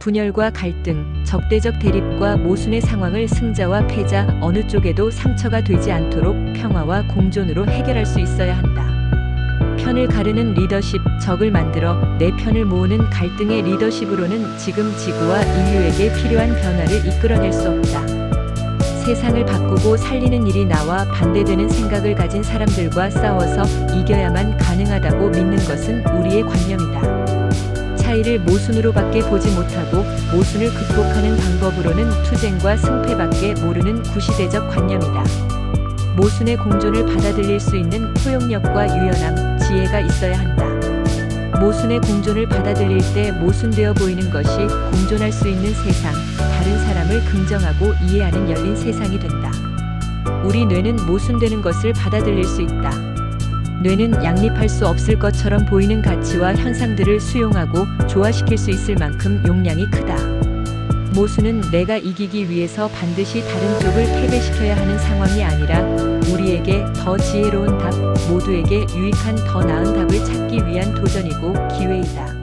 분열과 갈등, 적대적 대립과 모순의 상황을 승자와 패자 어느 쪽에도 상처가 되지 않도록 평화와 공존으로 해결할 수 있어야 한다. 편을 가르는 리더십, 적을 만들어 내 편을 모으는 갈등의 리더십으로는 지금 지구와 인류에게 필요한 변화를 이끌어낼 수 없다. 세상을 바꾸고 살리는 일이 나와 반대되는 생각을 가진 사람들과 싸워서 이겨야만 가능하다고 믿는 것은 우리의 관념이다. 차이를 모순으로밖에 보지 못하고 모순을 극복하는 방법으로는 투쟁과 승패밖에 모르는 구시대적 관념이다. 모순의 공존을 받아들일 수 있는 포용력과 유연함, 지혜가 있어야 한다. 모순의 공존을 받아들일 때 모순되어 보이는 것이 공존할 수 있는 세상, 다른 사람을 긍정하고 이해하는 열린 세상이 된다. 우리 뇌는 모순되는 것을 받아들일 수 있다. 뇌는 양립할 수 없을 것처럼 보이는 가치와 현상들을 수용하고 조화시킬 수 있을 만큼 용량이 크다. 모순은 내가 이기기 위해서 반드시 다른 쪽을 패배시켜야 하는 상황이 아니라 우리에게 더 지혜로운 답, 모두에게 유익한 더 나은 답을 찾기 위한 도전이고 기회이다.